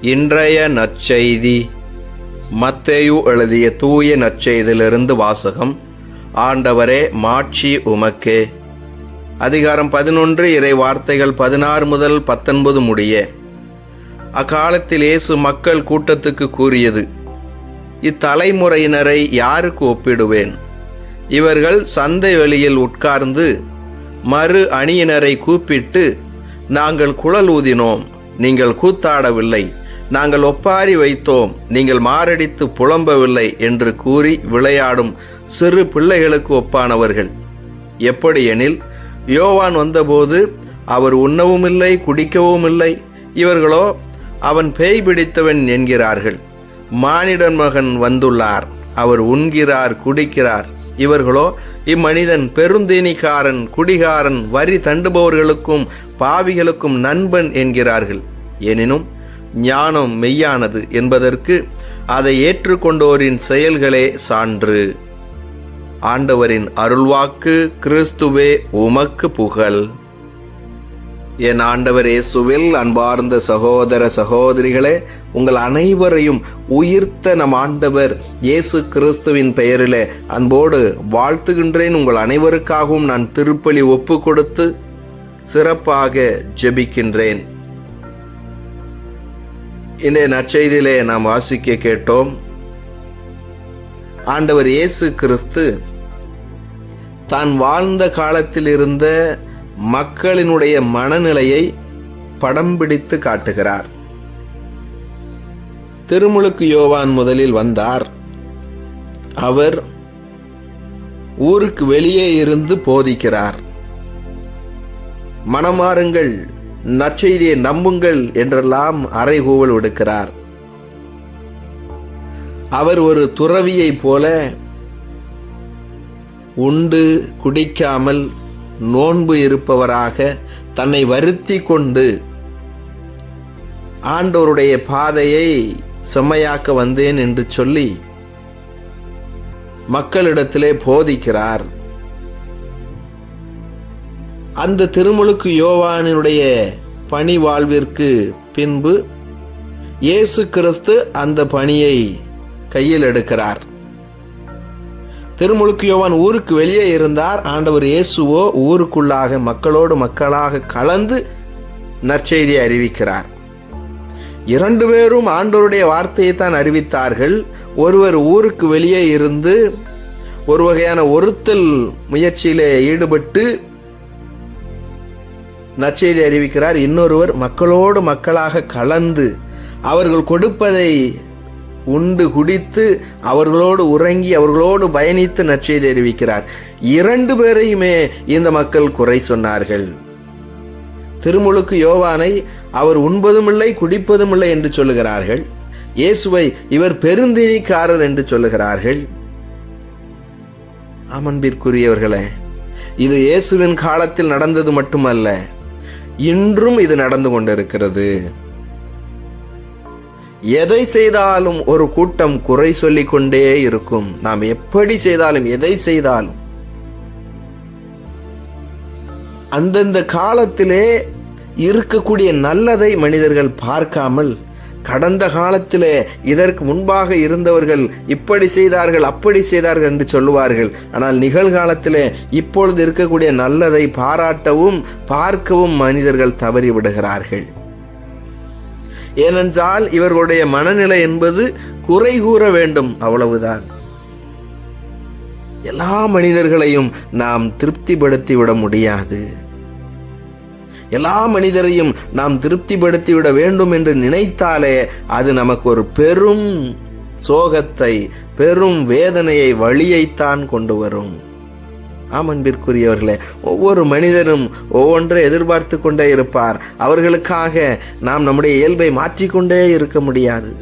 இன்றைய நற்செய்தி. மத்தேயு எழுதிய தூய நற்செய்தியிலிருந்து வாசகம். ஆண்டவரே மாட்சி உமக்கே. அதிகாரம் பதினொன்று இறை வார்த்தைகள் பதினாறு முதல் பத்தொன்பது முடிய. அக்காலத்தில் இயேசு மக்கள் கூட்டத்துக்கு கூறியது இத்தலைமுறையினரை யாருக்கு ஒப்பிடுவேன்? இவர்கள் சந்தை வெளியில் உட்கார்ந்து மறு அணியினரை கூப்பிட்டு நாங்கள் குழல் ஊதினோம் நீங்கள் கூத்தாடவில்லை நாங்கள் ஒப்பாரி வைத்தோம். நீங்கள் மாரடித்து புலம்பவில்லை என்று கூறி விளையாடும் சிறு பிள்ளைகளுக்கு ஒப்பானவர்கள். எப்படியெனில் யோவான் வந்தபோது அவர் உண்ணவும் இல்லை குடிக்கவும் இல்லை இவர்களோ அவன் பேய் பிடித்தவன் என்கிறார்கள். மானிடன் மகன் வந்துள்ளார். அவர் உண்கிறார் குடிக்கிறார். இவர்களோ இம்மனிதன் பெருந்தீனிக்காரன் குடிகாரன் வரி தண்டுபவர்களுக்கும் பாவிகளுக்கும் நண்பன் என்கிறார்கள். எனினும் ஞானம் மெய்யானது என்பதற்கு அதை ஏற்றுக்கொண்டோரின் செயல்களே சான்று. ஆண்டவரின் அருள்வாக்கு கிறிஸ்துவே உமக்கு புகழ். என் ஆண்டவர் இயேசுவில் அன்பார்ந்த சகோதர சகோதரிகளே உங்கள் அனைவரையும் உயிர்த்த நம் ஆண்டவர் இயேசு கிறிஸ்துவின் பெயரிலே அன்போடு வாழ்த்துகின்றேன். உங்கள் அனைவருக்காகவும் நான் திருப்பலி ஒப்பு கொடுத்து சிறப்பாக ஜெபிக்கின்றேன். இன்றைய நற்செய்தியிலே நாம் வாசிக்க கேட்டோம். ஆண்டவர் இயேசு கிறிஸ்து தான் வாழ்ந்த காலத்தில் இருந்த மக்களினுடைய மனநிலையை படம் பிடித்து காட்டுகிறார். திருமுழுக்கு யோவான் முதலில் வந்தார். அவர் ஊருக்கு வெளியே இருந்து போதிக்கிறார். மனமாறுங்கள். நற்செய்தியை நம்புங்கள் என்றெல்லாம் அறைகூவல் விடுக்கிறார். அவர் ஒரு துறவியைப் போல உண்டு குடிக்காமல் நோன்பு இருப்பவராக தன்னை வருத்தி கொண்டு ஆண்டோருடைய பாதையை செம்மையாக்க வந்தேன் என்று சொல்லி மக்களிடத்திலே போதிக்கிறார். அந்த திருமுழுக்கு யோவானினுடைய பணி வாழ்விற்கு பின்பு இயேசு கிறிஸ்து அந்த பணியை கையில் எடுக்கிறார். திருமுழுக்கு யோவான் ஊருக்கு வெளியே இருந்தார். ஆண்டவர் இயேசுவோ ஊருக்குள்ளாக மக்களோடு மக்களாக கலந்து நற்செய்தியை அறிவிக்கிறார். இரண்டு பேரும் ஆண்டவருடைய வார்த்தையை தான் அறிவித்தார்கள். ஒருவர் ஊருக்கு வெளியே இருந்து ஒரு வகையான ஒருத்தல் முயற்சியிலே ஈடுபட்டு நற்செய்தி அறிவிக்கிறார். இன்னொருவர் மக்களோடு மக்களாக கலந்து அவர்கள் கொடுப்பதை உண்டு குடித்து அவர்களோடு உறங்கி அவர்களோடு பயணித்து நற்செய்தி அறிவிக்கிறார். இரண்டு பேரையுமே இந்த மக்கள் குறை சொன்னார்கள். திருமுழுக்கு யோவானை அவர் உண்பதுமில்லை குடிப்பதுமில்லை என்று சொல்லுகிறார்கள். இயேசுவை இவர் பெருந்தினிக்காரர் என்று சொல்லுகிறார்கள். அமன்பிற்குரியவர்களே இது இயேசுவின் காலத்தில் நடந்தது மட்டுமல்ல. இன்றும் இது நடந்து கொண்டிருக்கிறது. எதை செய்தாலும் ஒரு கூட்டம் குறை சொல்லிக்கொண்டே இருக்கும். நாம் எப்படி செய்தாலும் எதை செய்தாலும். அந்தந்த காலத்திலே இருக்கக்கூடிய நல்லதை மனிதர்கள் பார்க்காமல் கடந்த காலத்திலே இதற்கு முன்பாக இருந்தவர்கள் இப்படி செய்தார்கள் அப்படி செய்தார்கள் என்று சொல்லுவார்கள். ஆனால் நிகழ்காலத்தில் இப்பொழுது இருக்கக்கூடிய நல்லதை பாராட்டவும் பார்க்கவும் மனிதர்கள் தவறிவிடுகிறார்கள் ஏனென்றால் இவர்களுடைய மனநிலை என்பது குறை கூற வேண்டும் அவ்வளவுதான். எல்லா மனிதர்களையும் நாம் திருப்திப்படுத்தி விட முடியாது. எல்லா மனிதரையும் நாம் திருப்திப்படுத்திவிட வேண்டும் என்று நினைத்தாலே அது நமக்கு ஒரு பெரும் சோகத்தை பெரும் வேதனையை வழியைத்தான் கொண்டு வரும். ஆம் அன்பிற்குரியவர்களே ஒவ்வொரு மனிதனும் ஒவ்வொன்றை எதிர்பார்த்து கொண்டே இருப்பார். அவர்களுக்காக நாம் நம்முடைய இயல்பை மாற்றிக்கொண்டே இருக்க முடியாது.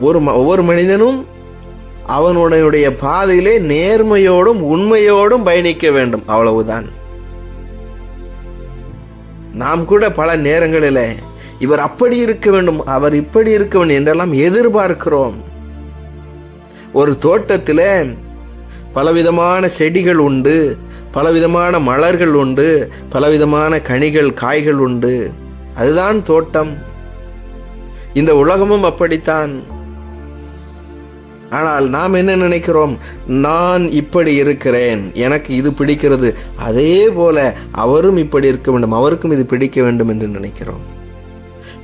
ஒரு ஒவ்வொரு மனிதனும் அவனுடைய பாதையிலே நேர்மையோடும் உண்மையோடும் பயணிக்க வேண்டும். அவ்வளவுதான். நாம் கூட பல நேரங்களில் இவர் அப்படி இருக்க வேண்டும் அவர் இப்படி இருக்க வேண்டும் என்றெல்லாம் எதிர்பார்க்கிறோம். ஒரு தோட்டத்தில் பலவிதமான செடிகள் உண்டு பலவிதமான மலர்கள் உண்டு பலவிதமான கனிகள் காய்கள் உண்டு. அதுதான் தோட்டம். இந்த உலகமும் அப்படித்தான். ஆனால் நாம் என்ன நினைக்கிறோம்? நான் இப்படி இருக்கிறேன். எனக்கு இது பிடிக்கிறது. அதே போல அவரும் இப்படி இருக்க வேண்டும். அவருக்கும் இது பிடிக்க வேண்டும் என்று நினைக்கிறோம்.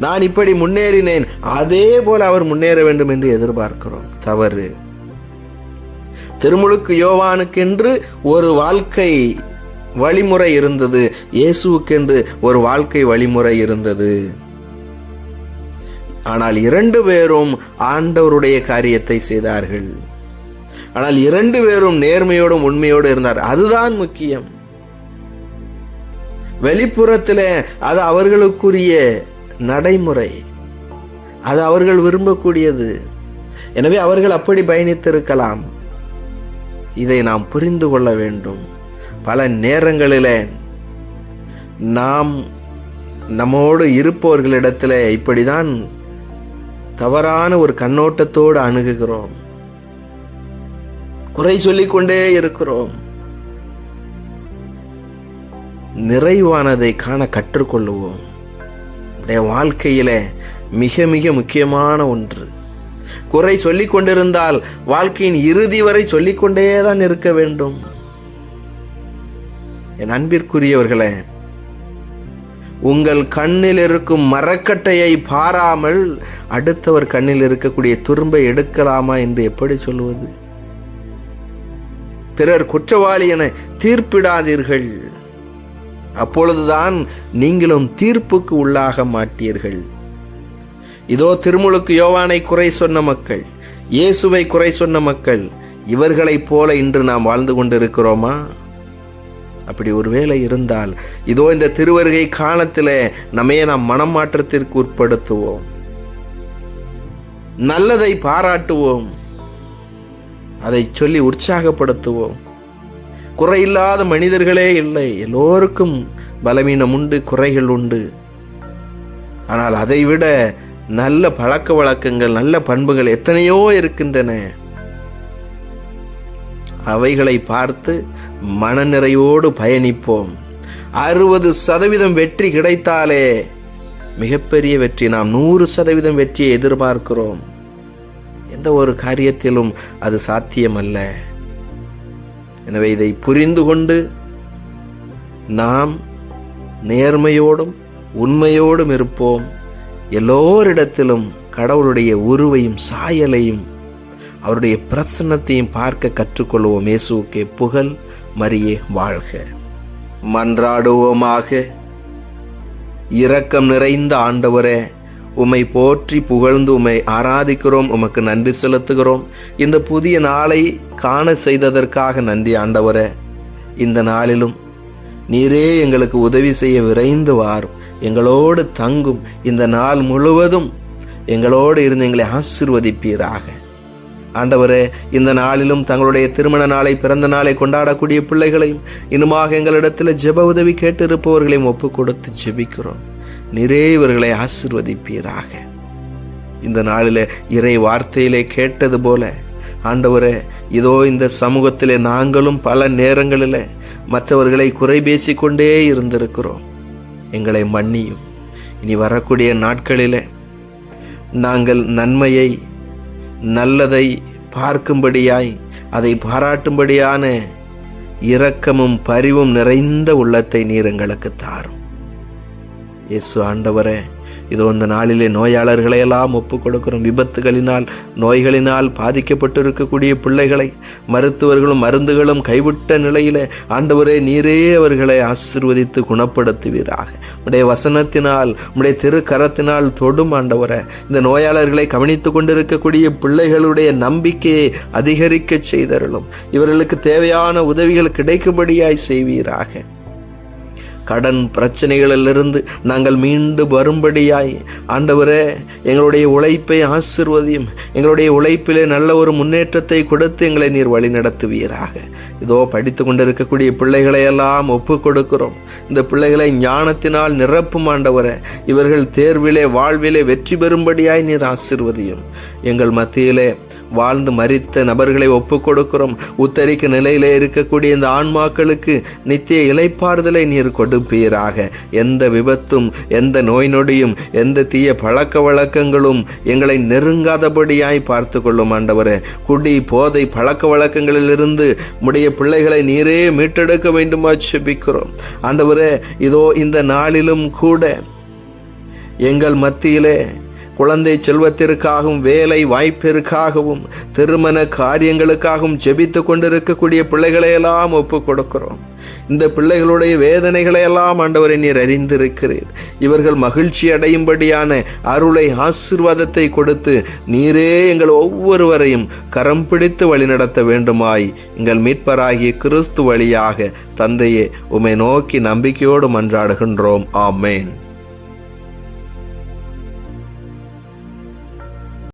நான் இப்படி முன்னேறினேன். அதே போல அவர் முன்னேற வேண்டும் என்று எதிர்பார்க்கிறோம். தவறு. திருமுழுக்கு யோவானுக்கென்று ஒரு வாழ்க்கை வழிமுறை இருந்தது. இயேசுவுக்கென்று ஒரு வாழ்க்கை வழிமுறை இருந்தது. ஆனால் இரண்டு பேரும் ஆண்டவருடைய காரியத்தை செய்தார்கள். ஆனால் இரண்டு பேரும் நேர்மையோடும் உண்மையோடு இருந்தார். அதுதான் முக்கியம். வெளிப்புறத்தில் அது அவர்களுக்குரிய நடைமுறை. அது அவர்கள் விரும்பக்கூடியது. எனவே அவர்கள் அப்படி பயணித்திருக்கலாம். இதை நாம் புரிந்து கொள்ள வேண்டும். பல நேரங்களில் நாம் நம்மோடு இருப்பவர்களிடத்தில் இப்படிதான் தவறான ஒரு கண்ணோட்டத்தோடு அணுகுகிறோம். குறை சொல்லிக்கொண்டே இருக்கிறோம். நிறைவானதை காண கற்றுக்கொள்ளுவோம். நம்முடைய வாழ்க்கையில மிக மிக முக்கியமான ஒன்று. குறை சொல்லிக் கொண்டிருந்தால் வாழ்க்கையின் இறுதி வரை சொல்லிக்கொண்டே தான் இருக்க வேண்டும். என் அன்பிற்குரியவர்களே உங்கள் கண்ணில் இருக்கும் மரக்கட்டையை பாராமல் அடுத்தவர் கண்ணில் இருக்கக்கூடிய துரும்பை எடுக்கலாமா என்று எப்படி சொல்லுவது பிறர் குற்றவாளி என தீர்ப்பிடாதீர்கள். அப்பொழுதுதான் நீங்களும் தீர்ப்புக்கு உள்ளாக மாட்டீர்கள். இதோ திருமுழுக்கு யோவானை குறை சொன்ன மக்கள் இயேசுவை குறை சொன்ன மக்கள் இவர்களைப் போல இன்று நாம் வாழ்ந்து கொண்டிருக்கிறோமா? அப்படி ஒருவேளை இருந்தால் இதோ இந்த திருவருகை காலத்தில் நம்மையே நாம் மனம் மாற்றத்திற்கு உட்படுத்துவோம். நல்லதை பாராட்டுவோம். அதை சொல்லி உற்சாகப்படுத்துவோம். குறையில்லாத மனிதர்களே இல்லை. எல்லோருக்கும் பலவீனம் உண்டு குறைகள் உண்டு. ஆனால் அதைவிட நல்ல பழக்க வழக்கங்கள் நல்ல பண்புகள் எத்தனையோ இருக்கின்றன. அவைகளை பார்த்து மனநிறைவோடு பயணிப்போம். அறுபது சதவீதம் வெற்றி கிடைத்தாலே மிகப்பெரிய வெற்றி. நாம் நூறு சதவீதம் வெற்றியை எதிர்பார்க்கிறோம். எந்த ஒரு காரியத்திலும் அது சாத்தியமல்ல. எனவே இதை புரிந்து கொண்டு நாம் நேர்மையோடும் உண்மையோடும் இருப்போம். எல்லோரிடத்திலும் கடவுளுடைய உருவையும் சாயலையும் அவருடைய பிரசன்னத்தையும் பார்க்க கற்றுக்கொள்வோம். இயேசுக்கே புகழ் மரியே வாழ்க. மன்றாடுவோமாக. இரக்கம் நிறைந்த ஆண்டவரே உம்மை போற்றி புகழ்ந்து உம்மை ஆராதிக்கிறோம். உமக்கு நன்றி செலுத்துகிறோம். இந்த புதிய நாளை காண செய்ததற்காக நன்றி ஆண்டவரே. இந்த நாளிலும் நீரே எங்களுக்கு உதவி செய்ய விரைந்து வாரும் எங்களோடு தங்கும் இந்த நாள் முழுவதும் எங்களோடு இருந்து எங்களை ஆசிர்வதிப்பீராக. ஆண்டவரே இந்த நாளிலும் தங்களுடைய திருமண நாளை பிறந்த நாளை கொண்டாடக்கூடிய பிள்ளைகளையும் இன்னுமாக எங்களிடத்தில் ஜெப உதவி கேட்டிருப்பவர்களையும் ஒப்பு கொடுத்து ஜெபிக்கிறோம். நிறைய இவர்களை ஆசிர்வதிப்பீராக. இந்த நாளில் இறை வார்த்தையிலே கேட்டது போல ஆண்டவரே இதோ இந்த சமூகத்திலே நாங்களும் பல நேரங்களில் மற்றவர்களை குறை பேசிக்கொண்டே இருந்திருக்கிறோம். எங்களை மன்னியும். இனி வரக்கூடிய நாட்களில் நாங்கள் நன்மையை நல்லதை பார்க்கும்படியாய் அதை பாராட்டும்படியான இரக்கமும் பரிவும் நிறைந்த உள்ளத்தை நீர் எங்களுக்கு தாரும். இயேசு ஆண்டவரே இதோ இந்த நாளிலே நோயாளர்களை எல்லாம் ஒப்பு கொடுக்கிறோம் விபத்துகளினால் நோய்களினால் பாதிக்கப்பட்டு இருக்கக்கூடிய பிள்ளைகளை மருத்துவர்களும் மருந்துகளும் கைவிட்ட நிலையிலே ஆண்டவரே நீரே அவர்களை ஆசிர்வதித்து குணப்படுத்துவீராக. உடைய வசனத்தினால் உடைய திருக்கரத்தினால் தொடும் ஆண்டவரே இந்த நோயாளர்களை கவனித்து கொண்டிருக்கக்கூடிய பிள்ளைகளுடைய நம்பிக்கையை அதிகரிக்க செய்தருளும். இவர்களுக்கு தேவையான உதவிகள் கிடைக்கும்படியாய் செய்வீராக. கடன் பிரச்சனைகளிலிருந்து நாங்கள் மீண்டு வரும்படியாய். ஆண்டவரே எங்களுடைய உழைப்பை ஆசிர்வதியும். எங்களுடைய உழைப்பிலே நல்ல ஒரு முன்னேற்றத்தை கொடுத்து எங்களை நீர் வழி நடத்துவீராக. இதோ படித்து கொண்டிருக்கக்கூடிய பிள்ளைகளை எல்லாம் ஒப்பு கொடுக்கிறோம். இந்த பிள்ளைகளை ஞானத்தினால் நிரப்பும் ஆண்டவரே இவர்கள் தேர்விலே வாழ்விலே வெற்றி பெறும்படியாய் நீர் ஆசிர்வதியும். எங்கள் மத்தியிலே வாழ்ந்து மறித்த நபர்களை ஒப்பு கொடுக்கிறோம். உத்தரிக்க நிலையிலே இருக்கக்கூடிய இந்த ஆன்மாக்களுக்கு நித்திய இலைப்பாறுதலை நீர் கொடு கொடுப்பீராக. எந்த விபத்தும் எந்த நோய் நொடியும் எந்த தீய பழக்க வழக்கங்களும் எங்களை நெருங்காதபடியாய் பார்த்து கொள்ளும் ஆண்டவரே. குடி போதை பழக்க வழக்கங்களிலிருந்து உடைய பிள்ளைகளை நீரே மீட்டெடுக்க வேண்டுமா செபிக்கிறோம் ஆண்டவரே இதோ இந்த நாளிலும் கூட எங்கள் மத்தியிலே குழந்தை செல்வத்திற்காகவும் வேலை வாய்ப்பிற்காகவும் திருமண காரியங்களுக்காகவும் ஜெபித்து கொண்டிருக்கக்கூடிய பிள்ளைகளையெல்லாம் ஒப்பு கொடுக்கிறோம். இந்த பிள்ளைகளுடைய வேதனைகளை எல்லாம் ஆண்டவரை நீர் அறிந்திருக்கிறீர். இவர்கள் மகிழ்ச்சி அடையும்படியான அருளை ஆசிர்வாதத்தை கொடுத்து நீரே எங்கள் ஒவ்வொருவரையும் கரம் பிடித்து வழிநடத்த வேண்டுமாய் எங்கள் மீட்பராகிய கிறிஸ்து வழியாக தந்தையே உமை நோக்கி நம்பிக்கையோடு மன்றாடுகின்றோம். ஆமேன்.